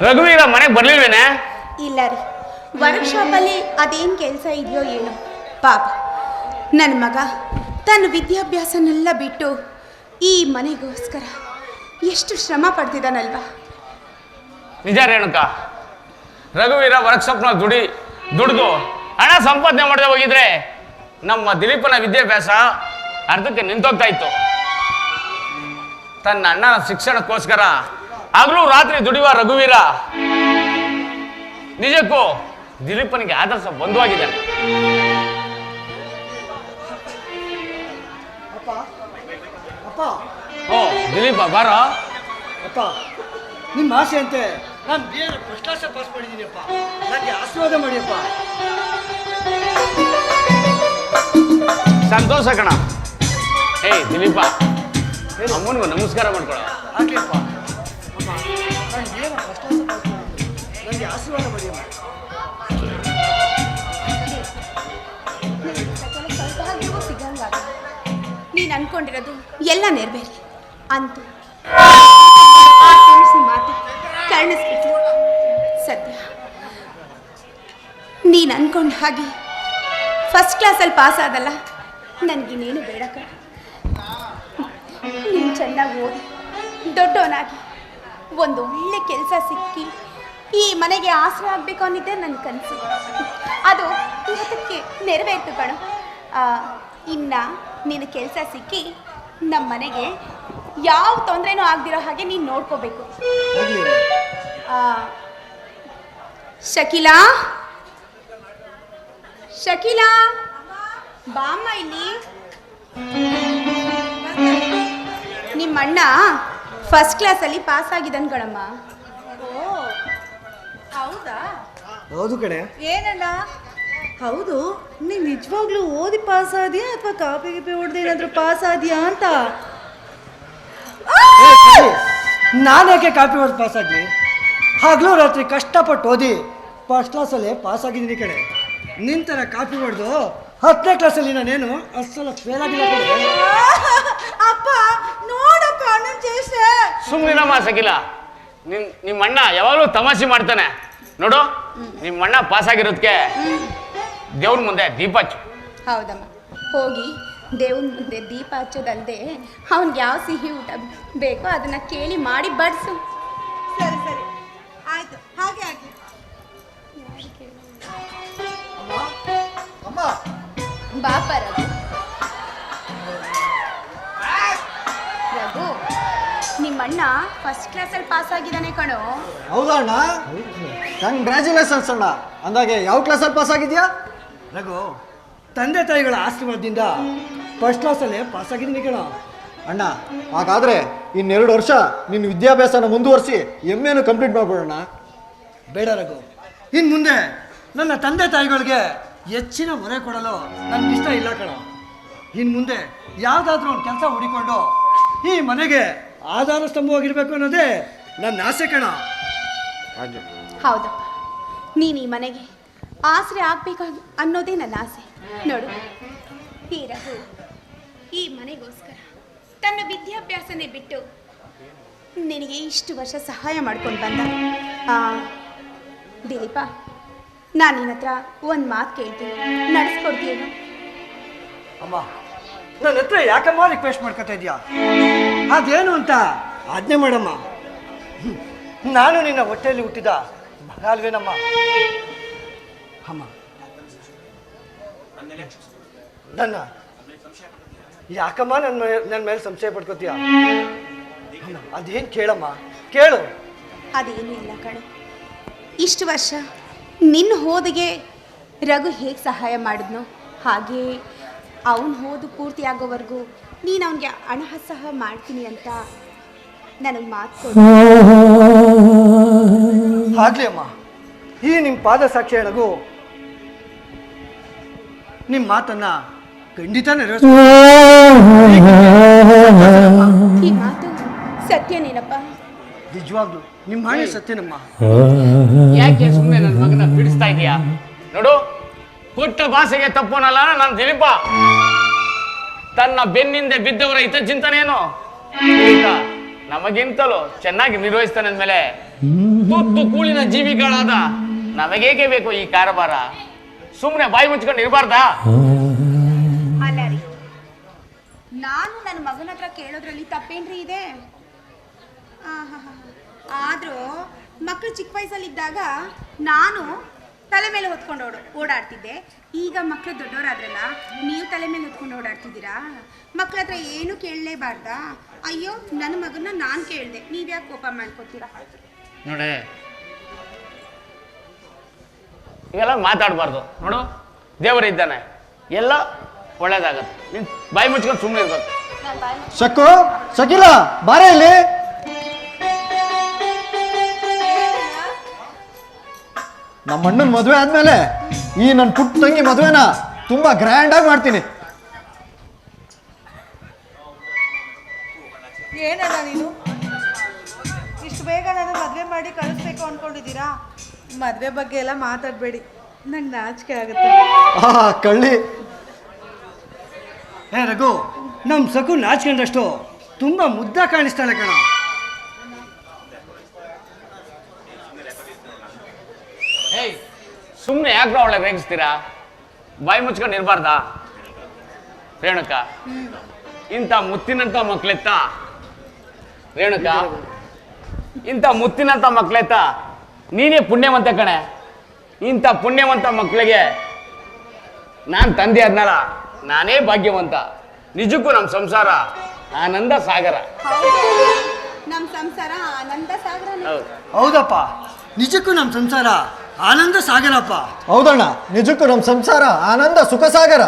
ರಘುವೀರ ಮನೆಗೆ ಬರ್ಲಿಲ್ವೇನೆ? ಇಲ್ಲ ರೀ. ವರ್ಕ್ಶಾಪಲ್ಲಿ ಅದೇನ್ ಕೆಲಸ ಇದೆಯೋ ಏನೋ. ಪಾಪ. ನನ್ನ ಮಗ ತನ್ನ ವಿದ್ಯಾಭ್ಯಾಸನೆಲ್ಲ ಬಿಟ್ಟು ಈ ಮನೆಗೋಸ್ಕರ ಎಷ್ಟು ಶ್ರಮ ಪಡ್ತಿದ್ದಾನಲ್ವಾ ನಿಜ ರೇಣುಕ ರಘುವೀರ ವರ್ಕ್ಶಾಪ್ನ ದುಡಿ ದುಡಿದು ಹಣ ಸಂಪಾದನೆ ಮಾಡದೆ ಹೋಗಿದ್ರೆ ನಮ್ಮ ದಿಲೀಪನ ವಿದ್ಯಾಭ್ಯಾಸ ಅರ್ಧಕ್ಕೆ ನಿಂತೋಗ್ತಾ ಇತ್ತು. ತನ್ನ ಅಣ್ಣನ ಶಿಕ್ಷಣಕ್ಕೋಸ್ಕರ ಹಗಲು ರಾತ್ರಿ ದುಡಿಯುವ ರಘುವೀರ. ನಿಜಕ್ಕೂ ದಿಲೀಪನಿಗೆ ಆದರ್ಶ ಬಂಧುವಾಗಿದೆ ಓ ದಿಲೀಪ ಬಾರ. ಅಪ್ಪ ನಿಮ್ಮ ಆಸೆ ಅಂತೆ. ನಾನು ಬೇರೆ ಫಸ್ಟ್ ಕ್ಲಾಸ್ ಪಾಸ್ ಮಾಡಿದ್ದೀನಿಪ್ಪ ನನಗೆ ಆಶೀರ್ವಾದ ಮಾಡಿಯಪ್ಪ. ಸಂತೋಷ ಕಣ. ಏಯ್ ದಿಲೀಪ. ಅಮ್ಮನಿಗೂ ನಮಸ್ಕಾರ ಮಾಡ್ಕೊಳ. ಆಗ್ಲಿಪ್ಪ ಅಮ್ಮ ನಾನು ಪಾಸ್ ಮಾಡಿದ್ದೀನಿ ನನಗೆ ಆಶೀರ್ವಾದ ಮಾಡಿಯಮ್ಮ ಸೌಭಾಗ್ಯವೂ ಸಿಗಂಗಾಗ ನೀನು ಅನ್ಕೊಂಡಿರೋದು ಎಲ್ಲ ನೆರವೇರಿ. ಅಂತೂ. ಮಾತು ಕರ್ಣಿಸ್ಬಿಟ್ಲು ಸದ್ಯ. ನೀನು ಅನ್ಕೊಂಡ ಹಾಗೆ ಫಸ್ಟ್ ಕ್ಲಾಸಲ್ಲಿ ಪಾಸ್ ಆದಲ್ಲ ನನಗಿನ್ನೇನು ಬೇಡ ಕಣ. ನೀನು ಚೆನ್ನಾಗಿ ಓದಿ ದೊಡ್ಡವನಾಗಿ. ಒಂದು ಒಳ್ಳೆ ಕೆಲಸ ಸಿಕ್ಕಿ ಈ ಮನೆಗೆ ಆಸರೆ ಆಗಬೇಕು ಅನ್ನಿದ್ದೆ ನನ್ನ ಕನಸು. ಅದು ಇವತ್ತಕ್ಕೆ ನೆರವೇರ್ತು ಕಣು. ಇನ್ನ ನಿನ್ನ ಕೆಲಸ ಸಿಕ್ಕಿ ನಮ್ಮ ಮನೆಗೆ ಯಾವ ತೊಂದರೆನೂ ಆಗದಿರೋ ಹಾಗೆ ನೀನು ನೋಡ್ಕೋಬೇಕು. ಶಕಿಲಾ? ಶಕಿಲಾ? ಬಾಮ್ಮ ಇಲ್ಲಿ. ನಿಮ್ಮ ಅಣ್ಣ ಫಸ್ಟ್ ಕ್ಲಾಸಲ್ಲಿ ಪಾಸ್ ಆಗಿದ್ದಾನೆ ಕಣಮ್ಮ. ಹೌದಾ? ಹೌದು ಕಣೆ. ಏನಣ್ಣ? ಹೌದು ನೀನು ನಿಜವಾಗ್ಲೂ ಓದಿ ಪಾಸ್ ಆದ್ಯಾ ಅಥವಾ ಕಾಪಿ ಗಿಪಿ ಹೊಡೆದು ಏನಾದರೂ ಪಾಸ್ ಆದ್ಯಾ ಅಂತ? ನಾನು ಯಾಕೆ ಕಾಪಿ ಹೊಡೆದು ಪಾಸ್ ಆಗಲಿ ಹಗಲು ರಾತ್ರಿ ಕಷ್ಟಪಟ್ಟು ಓದಿ ಫಸ್ಟ್ ಕ್ಲಾಸಲ್ಲಿ ಪಾಸ್ ಆಗಿದ್ದೀನಿ ಕಣೆ. ನಿನ್ನ ಥರ ಕಾಪಿ ಹೊಡೆದು ಹತ್ತನೇ ಕ್ಲಾಸಲ್ಲಿ ನಾನೇನು ಅಷ್ಟು ಸಲ ಫೇಲ್ ಆಗಿಲ್ಲ ಕಣೆ. ಅಪ್ಪ ನೋಡಪ್ಪ ನನ್ನ ಚೇಷ್ಟೆ ಸುಮ್ಮನಿರಮ್ಮ ಸಕಿಲ ನಿಮ್ ನಿಮ್ಮ ಅಣ್ಣ ಯಾವಾಗಲೂ ತಮಾಷೆ ಮಾಡ್ತಾನೆ. ನೋಡು ನಿಮ್ಮ ಅಣ್ಣ ಪಾಸ್ ಆಗಿರೋದಕ್ಕೆ ದೇವ್ರ ಮುಂದೆ ದೀಪ ಹಚ್ಚು. ಹೌದಮ್ಮ. ಹೋಗಿ ದೇವ್ರ ಮುಂದೆ ದೀಪ ಹಚ್ಚೋದಲ್ಲದೆ ಅವ್ನಿಗೆ ಯಾವ ಸಿಹಿ ಊಟ ಬೇಕೋ ಅದನ್ನ ಕೇಳಿ ಮಾಡಿ ಬಡಿಸು. ಸರಿ ಸರಿ. ಆಯ್ತು. ಹಾಗೆ ಆಗ್ಲಿ. ಅಮ್ಮ ನಿಮ್ಮಣ್ಣ ಫಸ್ಟ್ ಕ್ಲಾಸಲ್ಲಿ ಪಾಸ್ ಆಗಿದ್ದಾನೆ ಕಣೋ. ಹೌದಾ ಅಣ್ಣ? ಕಂಗ್ರ್ಯಾಚುಲೇಷನ್ಸ್ ಅಣ್ಣ. ಅಂದಾಗೆ ಯಾವ ಕ್ಲಾಸಲ್ಲಿ ಪಾಸ್ ಆಗಿದ್ಯಾ? ರಘು. ತಂದೆ ತಾಯಿಗಳ ಆಶೀರ್ವಾದದಿಂದ ಫಸ್ಟ್ ಕ್ಲಾಸಲ್ಲಿ ಪಾಸ್ ಆಗಿದ್ದೀನಿ ಕಣ. ಅಣ್ಣ ಹಾಗಾದ್ರೆ ಇನ್ನೆರಡು ವರ್ಷ ನಿನ್ನ ವಿದ್ಯಾಭ್ಯಾಸನ ಮುಂದುವರಿಸಿ ಎಂ ಎನು ಕಂಪ್ಲೀಟ್ ಮಾಡ್ಬಿಡೋಣ ಬೇಡ ರಘು. ಇನ್ನು ಮುಂದೆ ನನ್ನ ತಂದೆ ತಾಯಿಗಳಿಗೆ ಹೆಚ್ಚಿನ ಮೊರೆ ಕೊಡಲು ಇಷ್ಟ ಇಲ್ಲ ಕಣ. ಇನ್ನು ಮುಂದೆ ಯಾವುದಾದ್ರೂ ಒಂದು ಕೆಲಸ ಹುಡಿಕೊಂಡು ಈ ಮನೆಗೆ ಆಧಾರ ಸ್ತಂಭವಾಗಿರ್ಬೇಕು ಅನ್ನೋದೇ ನನ್ನ ಆಸೆ ಕಣ. ಹೌದಪ್ಪ ನೀನು ಈ ಮನೆಗೆ ಆಸರೆ ಆಗ್ಬೇಕು ಅನ್ನೋದೇ ನನ್ನ ಆಸೆ. ನೋಡು ಈ ರಘು ಈ ಮನೆಗೋಸ್ಕರ ತನ್ನ ವಿದ್ಯಾಭ್ಯಾಸನೇ ಬಿಟ್ಟು ನಿನಗೆ ಇಷ್ಟು ವರ್ಷ ಸಹಾಯ ಮಾಡ್ಕೊಂಡು ಬಂದ. ಆ, ದಿಲೀಪ ನಾನು ನಿನ್ನ ಹತ್ರ ಒಂದು ಮಾತು ಕೇಳ್ತೀನಿ. ನಡೆಸ್ಕೊಡ್ತೀಯೇನು? ಅಮ್ಮ ನನ್ನ ಹತ್ರ ಯಾಕಮ್ಮ ರಿಕ್ವೆಸ್ಟ್ ಮಾಡ್ಕೊತಾ ಇದೀಯಾ? ಅದೇನು ಅಂತ? ಆಜ್ಞೆ ಮಾಡಮ್ಮ. ನಾನು ನಿನ್ನ ಹೊಟ್ಟೆಯಲ್ಲಿ ಹುಟ್ಟಿದ ಮಗ ಅಲ್ವೇನಮ್ಮ ಅಮ್ಮ. ನನ್ನ. ಯಾಕಮ್ಮ ನನ್ನ ಮೇಲೆ ನನ್ನ ಮೇಲೆ ಸಂಶಯ ಪಡ್ಕೋತೀಯ? ಅಮ್ಮ ಅದೇನು ಕೇಳಮ್ಮ? ಕೇಳು. ಅದೇನು ಇಲ್ಲ ಕಣೆ. ಇಷ್ಟು ವರ್ಷ ನಿನ್ನ ಹೋದಿಗೆ ರಘು ಹೇಗೆ ಸಹಾಯ ಮಾಡಿದ್ನೋ ಹಾಗೆ ಅವನು ಹೋದು ಪೂರ್ತಿ ಆಗೋವರೆಗೂ ನೀನು ಅವನಿಗೆ ಹಣ ಸಹ ಮಾಡ್ತೀನಿ ಅಂತ ನನಗೆ ಮಾತು ಕೊಡು. ಆಗ್ಲಿ ಅಮ್ಮ. ಈ ನಿಮ್ಮ ಪಾದ ಸಾಕ್ಷಿ ಹೇಳಗು ನಿಮ್ಮ ಮಾತನ್ನ ಖಂಡಿತ ನೆರವೇರಿಸ ಈ ಮಾತು ಸತ್ಯನೇನಪ್ಪ ನಿಜವಾಗ್ಲು ನಿಮ್ಮ ಹಣೆ ಸತ್ಯನಮ್ಮ. ಯಾಕೆ ಸುಮ್ಮನೆ ನನ್ನ ಮಗನ ಬಿಡಿಸ್ತಾ ಇದೀಯಾ? ನೋಡು ಪುಟ್ಟ ಭಾಷೆಗೆ ತಪ್ಪೋನಲ್ಲ ನಾನು ದಿಲೀಪ ತನ್ನ ಬೆನ್ನಿಂದೆ ಬಿದ್ದವರ ಹಿತಚಿಂತನೆಯೇನು? ಏನು ನಮಗಿಂತಲೂ ಚೆನ್ನಾಗಿ ನಿರ್ವಹಿಸ್ತಾನೆ ಅಂದ್ಮೇಲೆ ತುತ್ತು ಕೂಳಿನ ಜೀವಿಗಳಾದ ನಮಗೇಕೆ ಬೇಕು ಈ ಕಾರಬಾರ ಸುಮ್ಮನೆ ಬಾಯಿ ಮುಚ್ಕೊಂಡು ಇರಬಾರ್ದಾ? ನಾನು ನನ್ನ ಮಗನ ಹತ್ರ ಕೇಳೋದ್ರಲ್ಲಿ ತಪ್ಪೇನ್ರಿ ಇದೆ. ಆದ್ರೂ ಮಕ್ಕಳು ಚಿಕ್ಕ ವಯಸ್ಸಲ್ಲಿದ್ದಾಗ ನಾನು ತಲೆ ಮೇಲೆ ಹೊತ್ಕೊಂಡು ಓಡ ಓಡಾಡ್ತಿದ್ದೆ. ಈಗ ಮಕ್ಕಳು ದೊಡ್ಡವರಾದ್ರಲ್ಲ ನೀವು ತಲೆ ಮೇಲೆ ಹೊತ್ಕೊಂಡು ಓಡಾಡ್ತಿದ್ದೀರಾ? ಮಕ್ಳ ಹತ್ರ ಏನು ಕೇಳಲೇಬಾರ್ದ? ಅಯ್ಯೋ ನನ್ನ ಮಗನ ನಾನು ಕೇಳಿದೆ. ನೀವ್ಯಾಕೆ ಕೋಪ ಮಾಡ್ಕೊತೀರಾ? ನೋಡೇ. ಇವೆಲ್ಲ ಮಾತಾಡಬಾರ್ದು. ನೋಡು ದೇವರಿದ್ದಾನೆ ಎಲ್ಲ ಒಳ್ಳೇದಾಗತ್ತೆ. ನೀನು ಬಾಯಿ ಮುಚ್ಕೊಂಡು ಸುಮ್ಮನೆ ಇರ್ಬೇಕು. ಶಕ್ಕು ಶಕಿಲ ಬಾರೇ ಇಲ್ಲಿ. ನಮ್ಮ ಅಣ್ಣನ ಮದುವೆ ಆದ್ಮೇಲೆ ಈ ನನ್ನ ಪುಟ್ಟ ತಂಗಿ ಮದುವೆನ ತುಂಬಾ ಗ್ರ್ಯಾಂಡ್ ಆಗಿ ಮಾಡ್ತೀನಿ. ಏನಣ್ಣ ನೀನು? ಇಷ್ಟು ಬೇಗ ನಾನು ಮದುವೆ ಮಾಡಿ ಕಳಿಸ್ಬೇಕು ಅನ್ಕೊಂಡಿದ್ದೀರಾ? ಮದುವೆ ಬಗ್ಗೆ ಎಲ್ಲ ಮಾತಾಡ್ಬೇಡಿ. ನಂಗೆ ನಾಚಿಕೆ ಆಗುತ್ತೆ. ಆ ಕಳ್ಳಿ. ಏ ರಘು ನಮ್ಮ ಸಕು ನಾಚ್ಕೊಂಡಷ್ಟು ತುಂಬಾ ಮುದ್ದ ಕಾಣಿಸ್ತಾಳೆ ಕಣ. ಸುಮ್ಮನೆ ಯಾಕೆ ಅವಳೆ ರೇಗಿಸ್ತೀರಾ ಬಾಯಿ ಮುಚ್ಕೊಂಡು ಇರಬಾರ್ದಾ? ರೇಣುಕ ಇಂಥ ಮುತ್ತಿನಂಥ ಮಕ್ಳೆತ್ತ? ರೇಣುಕ ಇಂಥ ಮುತ್ತಿನಂಥ ಮಕ್ಳೆತ್ತ? ನೀನೇ ಪುಣ್ಯವಂತ ಕಣೆ. ಇಂಥ ಪುಣ್ಯವಂತ ಮಕ್ಕಳಿಗೆ ನಾನು ತಂದೆ ಆದ್ನಲ್ಲ ನಾನೇ ಭಾಗ್ಯವಂತ. ನಿಜಕ್ಕೂ ನಮ್ಮ ಸಂಸಾರ ಆನಂದ ಸಾಗರ. ನಮ್ಮ ಸಂಸಾರ ಆನಂದ ಸಾಗರ ಹೌದು ಹೌದಪ್ಪ ನಿಜಕ್ಕೂ ನಮ್ಮ ಸಂಸಾರ ಆನಂದ ಸಾಗರಪ್ಪ. ಹೌದಣ್ಣ ನಿಜಕ್ಕೂ ನಮ್ಮ ಸಂಸಾರ ಆನಂದ ಸುಖ ಸಾಗರ